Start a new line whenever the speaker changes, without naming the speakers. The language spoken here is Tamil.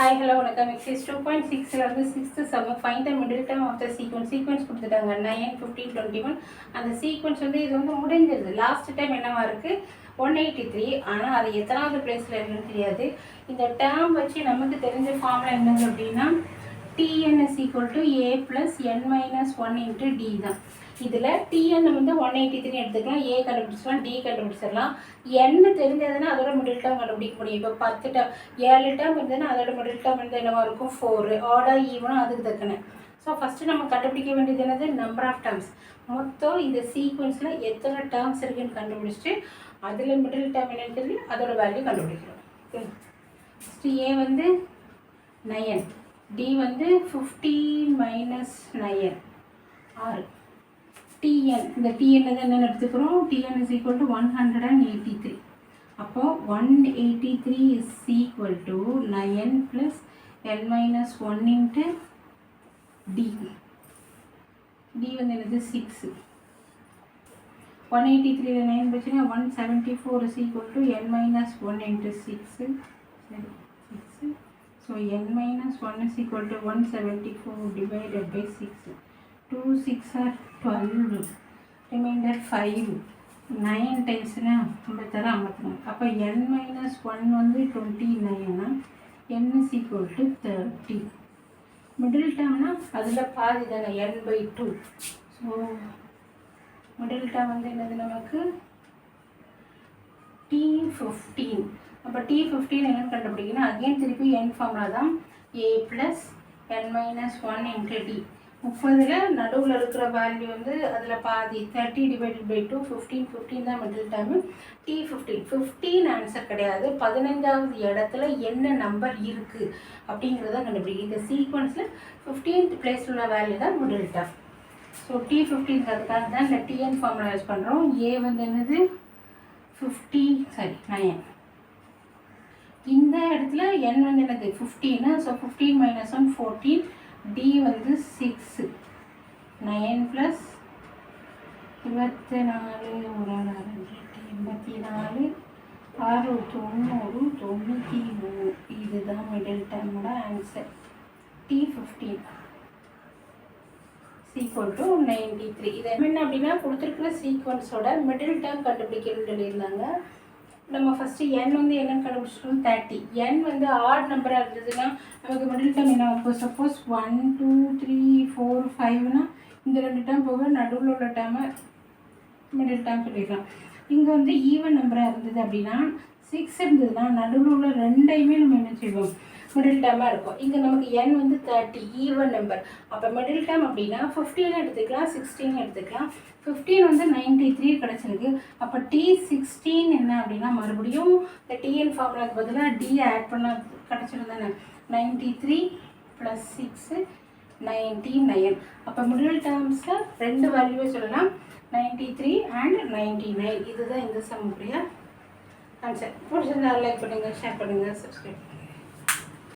ஹாய் ஹலோ வணக்கம். எக்ஸைஸ் டூ பாயிண்ட் சிக்ஸில் வந்து sixth seven find the middle time of the sequence sequence கொடுத்துட்டாங்க. நைன் ஃபிஃப்டீன் டுவெண்ட்டி ஒன் அந்த சீக்வன்ஸ் வந்து இது வந்து முடிஞ்சிருது. லாஸ்ட் டைம் என்னவா இருக்குது ஒன் எயிட்டி த்ரீ ஆனால் அது எத்தனாவது பிளேஸில் இருக்குன்னு தெரியாது. இந்த டேர்ம் வச்சு நமக்கு தெரிஞ்ச ஃபார்மில் என்னது அப்படின்னா TN is equal to A plus N minus one into D தான். இதில் டிஎன் வந்து ஒன் எயிட்டி த்ரீ எடுத்துக்கலாம். ஏ கண்டுபிடிச்சிடலாம் டி கண்டுபிடிச்சிடலாம். என்ன தெரிஞ்சதுன்னா அதோட மிடில் டேர்ம் கண்டுபிடிக்க முடியும். இப்போ பத்து டேம் ஏழு டேம் இருந்ததுன்னா அதோட மிடில் டேம் வந்து என்னவாக இருக்கும்? ஃபோரு ஆர்டா ஈவனும் அதுக்கு தக்கன. ஸோ ஃபஸ்ட்டு நம்ம கண்டுபிடிக்க வேண்டியது என்னது? நம்பர் ஆஃப் டேர்ம்ஸ் மொத்தம் இந்த சீக்வன்ஸில் எத்தனை டேர்ம்ஸ் இருக்குன்னு கண்டுபிடிச்சிட்டு அதில் மிடில் டேர்ம் என்னன்னு சொல்லி அதோட வேல்யூ கண்டுபிடிக்கிறோம். ஃபஸ்ட்டு ஏ வந்து நயன் டி வந்து ஃபிஃப்டி மைனஸ் நயன் ஆறு டிஎன் இந்த டிஎன் என்னென்னு எடுத்துக்கிறோம். TN is equal to one hundred and eighty three அப்போது one eighty three is equal to nine plus N minus one into T T வந்து என்னது? சிக்ஸு ஒன் எயிட்டி த்ரீல நைன் வச்சுன்னா one seventy four is equal to N minus one into six சரி. Six so N minus one is equal to one seventy four divided by six two six are twelve remainder five nine டைம்ஸ்னா ஐம்பத்தாறு ஐம்பத்தி அப்போ என் மைனஸ் ஒன் வந்து twenty நைன்னா N is equal to thirty middle டேர்ம்னா அதில் பாதி தானே N by two so middle term வந்து என்னது நமக்கு? டி ஃபிஃப்டீன் அப்போ டி ஃபிஃப்டீன் என்ன கண்டுபிடிக்கணும். அகெயின் திருப்பி என் ஃபார்முலா தான் A plus N minus one into T முப்பதில் நடுவில் இருக்கிற வேல்யூ வந்து அதில் பாதி thirty divided by two fifteen fifteen தான் middle time T fifteen fifteen answer கிடையாது. பதினஞ்சாவது இடத்துல என்ன நம்பர் இருக்குது அப்படிங்கிறத கண்டுபிடிக்கும் இந்த சீக்வன்ஸில் ஃபிஃப்டீன்த் பிளேஸ் உள்ள வேல்யூ தான் மிடில் டைம் ஸோ டி ஃபிஃப்டீன்றதுக்காக தான் இந்த டிஎன் ஃபார்முலா யூஸ் பண்ணுறோம் ஏ வந்து என்னது? ஃபிஃப்டி சாரி நயன் இந்த இடத்துல என் வந்து எனக்கு fifteen so fifteen minus one fourteen D வந்து சிக்ஸு நயன் ப்ளஸ் இருபத்தி நாலு ஒரு ரெண்டு எண்பத்தி நாலு ஆறு தொண்ணூறு தொண்ணூற்றி மூணு இதுதான் middle டேர்மோட answer D fifteen equal to ninety three இது என்ன அப்படின்னா கொடுத்துருக்குற சீக்வன்ஸோட மிடில் டேர்ம் கண்டுபிடிக்கணும்னு சொல்லியிருந்தாங்க. நம்ம ஃபஸ்ட்டு என் வந்து என்னென்னு கண்டுபிடிச்சிட்டோம் தேர்ட்டி என் வந்து ஆட் நம்பராக இருந்ததுன்னா நமக்கு மிடில் டேர்ம் என்ன இப்போ suppose one two three four ஃபைவ்னா இந்த ரெண்டு டேர்ம் போக நடுவில் உள்ள டேர்மை மிடில் டேர்ம் சொல்லிடலாம். இங்கே வந்து ஈவன் நம்பராக இருந்தது அப்படின்னா சிக்ஸ் இருந்ததுன்னா நடுவில் உள்ள ரெண்டையுமே நம்ம என்ன செய்வோம்? மிடில் டேர்மாக இருக்கும். இங்கே நமக்கு என் வந்து தேர்ட்டி ஈவன் நம்பர் அப்போ மிடில் டேர்ம் அப்படின்னா ஃபிஃப்டீன் எடுத்துக்கலாம் சிக்ஸ்டீன் எடுத்துக்கலாம். ஃபிஃப்டீன் வந்து நைன்டி த்ரீ கிடச்சிருக்கு. அப்போ டி சிக்ஸ்டீன் என்ன அப்படின்னா மறுபடியும் இந்த டிஎன் ஃபார்முலாக்கு பதிலாக டி ஆட் பண்ண கிடச்சிருந்தானே? Ninety three plus six ninety nine அப்போ மிடில் டேர்ம்ஸில் ரெண்டு வேல்யூவே சொல்லலாம். Ninety three and ninety nine இதுதான் இந்த சம்முடைய ஆன்சர் பிடிச்சிருந்தா லைக் பண்ணுங்கள் ஷேர் பண்ணுங்கள் சப்ஸ்கிரைப் பண்ணுங்கள்